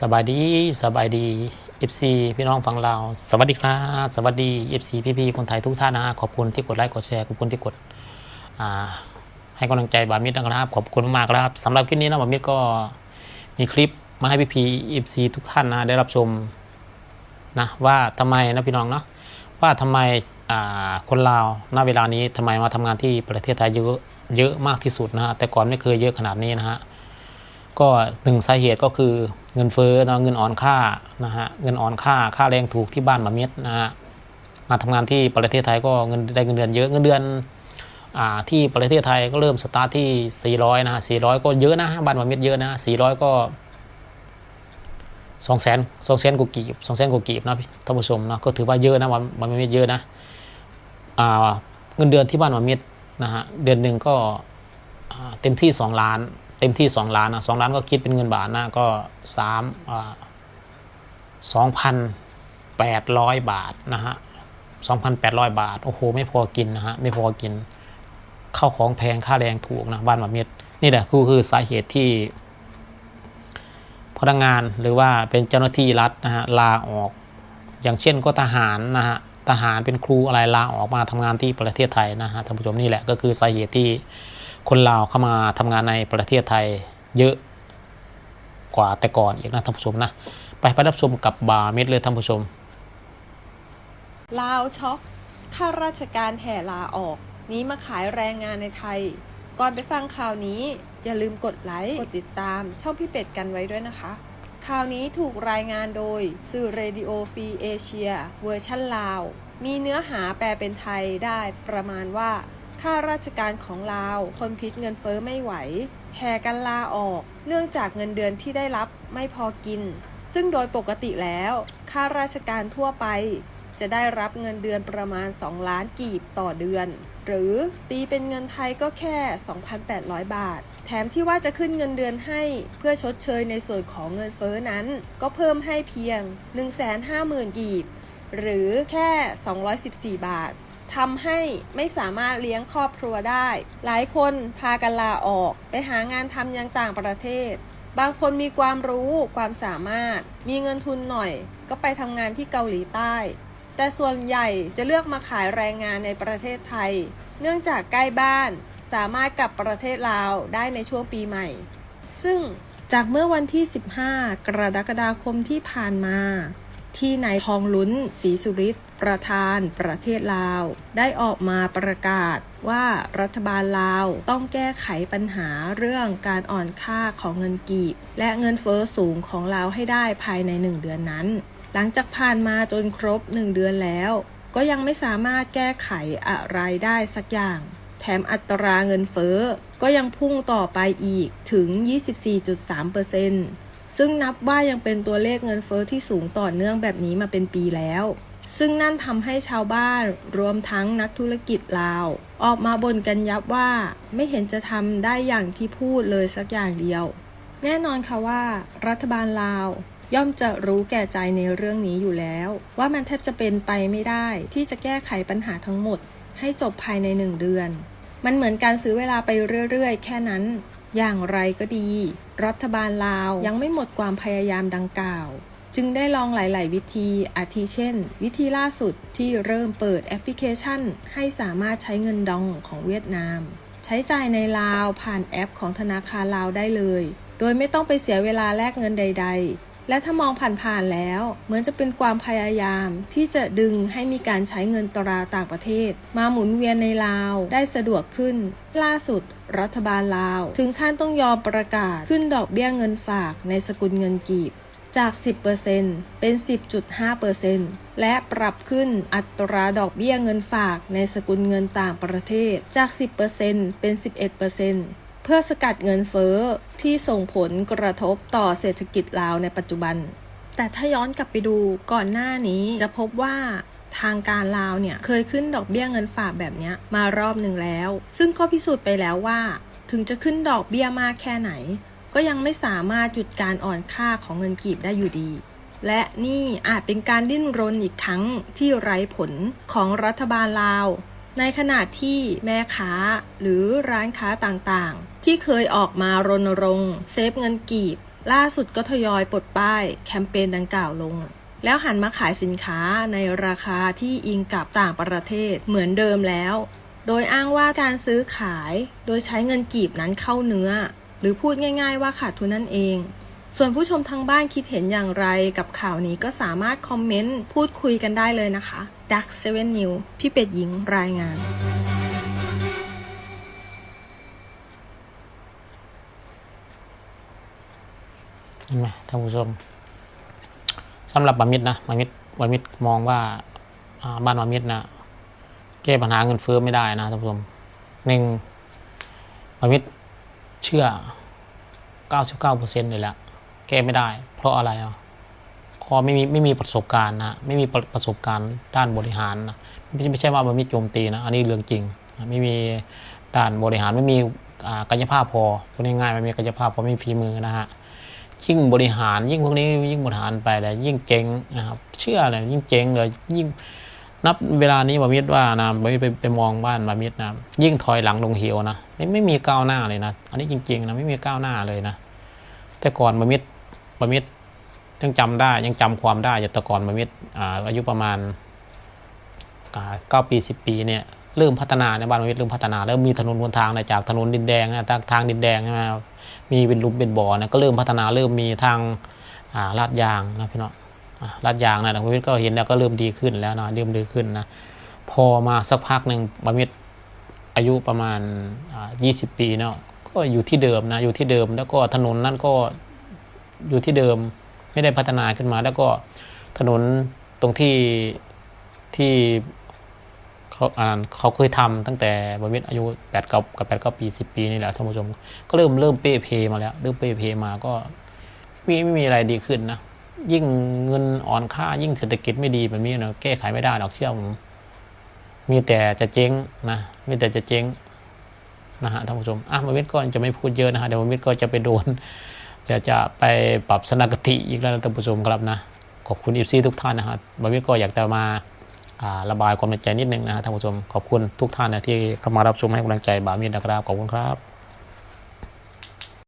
สบายดีสบายดี FC พี่น้องฝั่งเราสวัสดีครับสวัสดี FC พี่ๆคนไทยทุกท่านนะฮะขอบคุณที่กดไลค์กดแชร์ขอบคุณที่กดให้กำลังใจบามิดนะครับ ขอบคุณมากครับสำหรับคลิปนี้นะบามิดก็มีคลิปมาให้พี่ๆ FC ทุกท่านนะได้รับชมนะว่าทำไมนะพี่น้องเนาะว่าทำไมอ่าคนลาวณเวลานี้ทำไมมาทำงานที่ประเทศไทยเยอะเยอะมากที่สุดนะฮะแต่ก่อนไม่เคยเยอะขนาดนี้นะฮะ ก็หนึ่งสาเหตุก็คือเงินเฟ้อเนอะเงินอ่อนค่านะฮะเงินอ่อนค่าค่าแรงถูกที่บ้านมาเม็ดนะฮะมาทำงานที่ประเทศไทยก็เงินได้เงินเดือนเยอะเงินเดือนอ่าที่ประเทศไทยก็เริ่มสตาร์ทที่ 400 นะฮะ400 ก็เยอะนะบ้านมาเม็ดเยอะนะ 400 ก็2 0 0 0 0 2 0 0 0 0กว่ากีบ2 0 0 0 0กว่ากีบนะพี่ท่านผู้ชมนะก็ถือว่าเยอะนะวันมาเม็ดเยอะนะอ่าเงินเดือนที่บ้านมาเม็ดนะฮะเดือนหนึ่งก็เต็มที่ 2 ล้าน เต็มที่ 2 ล้านนะสล้านก็คิดเป็นเงินบาทนะก็สามสองพันแปดร้อยบาทนะฮะสองพันแปดร้อยบาท โอ้โห ไม่พอกินนะฮะ ไม่พอกินข้าวของแพงค่าแรงถูกนะบ้านมาเม็ดนี่แหละคือคือสาเหตุที่ พนักงานหรือว่าเป็นเจ้าหน้าที่รัฐนะฮะลาออก อย่างเช่นก็ทหารนะฮะทหารเป็นครูอะไรลาออกมาทำงานที่ประเทศไทยนะฮะท่านผู้ชมนี่แหละก็คือสาเหตุที่ คนลาวเข้ามาทำงานในประเทศไทยเยอะกว่าแต่ก่อนอีกนะท่านผู้ชมนะ ไปไปรับชมกับบาร์เม็ดเลยท่านผู้ชม ลาวช็อกข้าราชการแห่ลาออก นี้มาขายแรงงานในไทย ก่อนไปฟังข่าวนี้ อย่าลืมกดไลค์กดติดตามช่องพี่เป็ดกันไว้ด้วยนะคะ ข่าวนี้ถูกรายงานโดยสื่อเรดิโอฟรีเอเชียเวอร์ชันลาว มีเนื้อหาแปลเป็นไทยได้ประมาณว่า ข้าราชการของลาวทนพิษเงินเฟ้อไม่ไหว แห่กันลาออก เนื่องจากเงินเดือนที่ได้รับไม่พอกิน ซึ่งโดยปกติแล้วข้าราชการทั่วไป จะได้รับเงินเดือนประมาณ 2 ล้านกีบต่อเดือน หรือตีเป็นเงินไทยก็แค่ 2,800 บาท แถมที่ว่าจะขึ้นเงินเดือนให้เพื่อชดเชยในส่วนของเงินเฟ้อนั้น ก็เพิ่มให้เพียง 150,000กีบหรือแค่ 214 บาท ทำให้ไม่สามารถเลี้ยงครอบครัวได้ หลายคนพากันลาออก ไปหางานทำยังต่างประเทศ บางคนมีความรู้ความสามารถ มีเงินทุนหน่อย ก็ไปทำงานที่เกาหลีใต้ แต่ส่วนใหญ่จะเลือกมาขายแรงงานในประเทศไทย เนื่องจากใกล้บ้าน สามารถกลับประเทศลาวได้ในช่วงปีใหม่ ซึ่งจากเมื่อวันที่ 15 กรกฎาคมที่ผ่านมา ที่นายทองลุ้นศรีสุริตประธานประเทศลาว ได้ออกมาประกาศว่ารัฐบาลลาวต้องแก้ไขปัญหาเรื่องการอ่อนค่าของเงินกีบ และเงินเฟอ้อสูงของลาวให้ได้ภายในหนึ่งเดือนนั้น หลังจากผ่านมาจนครบ 1 เดือนแล้ว ก็ยังไม่สามารถแก้ไขอะไรได้สักอย่าง แถมอัตราเงินเฟ้อก็ยังพุ่งต่อไปอีกถึง 24.3% ซึ่งนับว่ายังเป็นตัวเลขเงินเฟ้อที่สูงต่อเนื่องแบบนี้มาเป็นปีแล้ว ซึ่งนั่นทำให้ชาวบ้านรวมทั้งนักธุรกิจลาว ออกมาบ่นกันยับว่า ไม่เห็นจะทำได้อย่างที่พูดเลยสักอย่างเดียว แน่นอนค่ะว่า รัฐบาลลาวย่อมจะรู้แก่ใจในเรื่องนี้อยู่แล้ว ว่ามันแทบจะเป็นไปไม่ได้ ที่จะแก้ไขปัญหาทั้งหมด ให้จบภายในหนึ่งเดือน มันเหมือนการซื้อเวลาไปเรื่อยๆ แค่นั้น อย่างไรก็ดี รัฐบาลลาวยังไม่หมดความพยายามดังกล่าว จึงได้ลองหลาย ๆ วิธี อาทิเช่น วิธีล่าสุดที่เริ่มเปิดแอปพลิเคชัน ให้สามารถใช้เงินดองของเวียดนาม ใช้จ่ายในลาวผ่านแอปของธนาคารลาวได้เลย โดยไม่ต้องไปเสียเวลาแลกเงินใด ๆ และถ้ามองผ่านๆแล้ว เหมือนจะเป็นความพยายามที่จะดึงให้มีการใช้เงินตราต่างประเทศ มาหมุนเวียนในลาวได้สะดวกขึ้น ล่าสุด รัฐบาลลาว ถึงขั้นต้องยอมประกาศขึ้นดอกเบี้ยเงินฝากในสกุลเงินกีบจาก 10%เป็น 10.5%และปรับขึ้นอัตราดอกเบี้ยเงินฝากในสกุลเงินต่างประเทศจาก 10%เป็น 11% เพื่อสกัดเงินเฟ้อที่ส่งผลกระทบต่อเศรษฐกิจลาวในปัจจุบัน แต่ถ้าย้อนกลับไปดูก่อนหน้านี้จะพบว่าทางการลาวเนี่ยเคยขึ้นดอกเบี้ยเงินฝากแบบนี้มารอบหนึ่งแล้ว ซึ่งก็พิสูจน์ไปแล้วว่า ถึงจะขึ้นดอกเบี้ยมากแค่ไหน ก็ยังไม่สามารถหยุดการอ่อนค่าของเงินกีบได้อยู่ดี และนี่อาจเป็นการดิ้นรนอีกครั้งที่ไร้ผลของรัฐบาลลาว ในขณะที่แม่ค้าหรือร้านค้าต่างๆ ที่เคยออกมารณรงค์เซฟเงินกีบ ล่าสุดก็ทยอยปลดป้ายแคมเปญดังกล่าวลง แล้วหันมาขายสินค้าในราคาที่อิงกับต่างประเทศเหมือนเดิมแล้ว โดยอ้างว่าการซื้อขายโดยใช้เงินกีบนั้นเข้าเนื้อ หรือพูดง่าย ๆ ว่าขาดทุนนั่นเอง ส่วนผู้ชมทางบ้านคิดเห็นอย่างไรกับข่าวนี้ก็สามารถคอมเมนต์พูดคุยกันได้เลยนะคะ Dark 7 New พี่เป็ดหญิงรายงานเห็นไหมท่านผู้ชมสำหรับบามิดนะบามิดบามิดมองว่าอ่าบ้านบามิดนะแก้ปัญหาเงินเฟ้อไม่ได้นะท่านผู้ชมหนึ่งบามิดเชื่อ 99%เลยแหละแก้ไม่ได้ เพราะอะไรเนาะ คอไม่มีไม่มีประสบการณ์นะไม่มีประสบการณ์ด้านบริหารนะไม่ใช่ไม่ใช่ว่าบามิดโจมตีนะ อันนี้เรื่องจริง ไม่มีด้านบริหารไม่มีกายภาพพอพูดง่ายๆไม่มีกายภาพพอไม่มีฝีมือนะฮะยิ่งบริหารยิ่งพวกนี้ยิ่งบริหารไปแล้วยิ่งเจ๊งนะครับเชื่อเลยยิ่งเจ๊งเลยยิ่งนับเวลานี้บามิดว่านะบามิดไปไปมองบ้านบามิดนะยิ่งถอยหลังลงเหวนะไม่ไม่มีก้าวหน้าเลยนะ อันนี้จริงๆนะไม่มีก้าวหน้าเลยนะ แต่ก่อนบามิดบามิด ยังจำได้ยังจำความได้ยู่แต่ก่อนบามิดอ่าอายุประมาณเก้าปีสิบปีเนี่ยเริ่มพัฒนาในบ้านบามิดเริ่มพัฒนาเริ่มมีถนนบนทางนะจากถนนดินแดงนะทางทางดินแดงใช่ไหมมีเป็นลุมเป็นบ่อนะก็เริ่มพัฒนาเริ่มมีทางาลาดยางนะพี่น้องลาดยางนะทางพิทก็เห็นแล้วก็เริ่มดีขึ้นแล้วนะเริ่มดีขึ้นนะพอมาสักพักหนึ่งบามิดอายุประมาณอ่า20 ปีเนาะก็อยู่ที่เดิมนะอยู่ที่เดิมแล้วก็ถนนนั่นก็อยู่ที่เดิม ไม่ได้พัฒนาขึ้นมา แล้วก็ถนนตรงที่ที่เขาอ่านเขาเคยทำตั้งแต่บามิดอายุ8ปดกับกับแปดเก้าปี10 ปีนี่แหละท่านผู้ชม ก็เริ่มเริ่มเป้เพมาแล้วเริ่มเป้เพมาก็ไม่ไม่มีอะไรดีขึ้นนะยิ่งเงินอ่อนค่ายิ่งเศรษฐกิจไม่ดีแบบนี้นะแก้ไขไม่ได้หรอกเชื่อผมมีแต่จะเจ๊งนะมีแต่จะเจ๊งนะฮะท่านผู้ชมอะมาวิทย์ก็จะไม่พูดเยอะนะฮะเดี๋ยวมาวิทย์ก็จะไปโดน จะจะไปปรับสนากติอีกแล้วนะท่านผู้ชมครับนะขอบคุณอีฟซีทุกท่านนะฮะบาวิทก็อยากจะมาระบายความในใจนิดนึงนะฮะท่านผู้ชมขอบคุณทุกท่านนะที่เข้ามารับชมให้กำลังใจบามิดนะครับขอบคุณครับ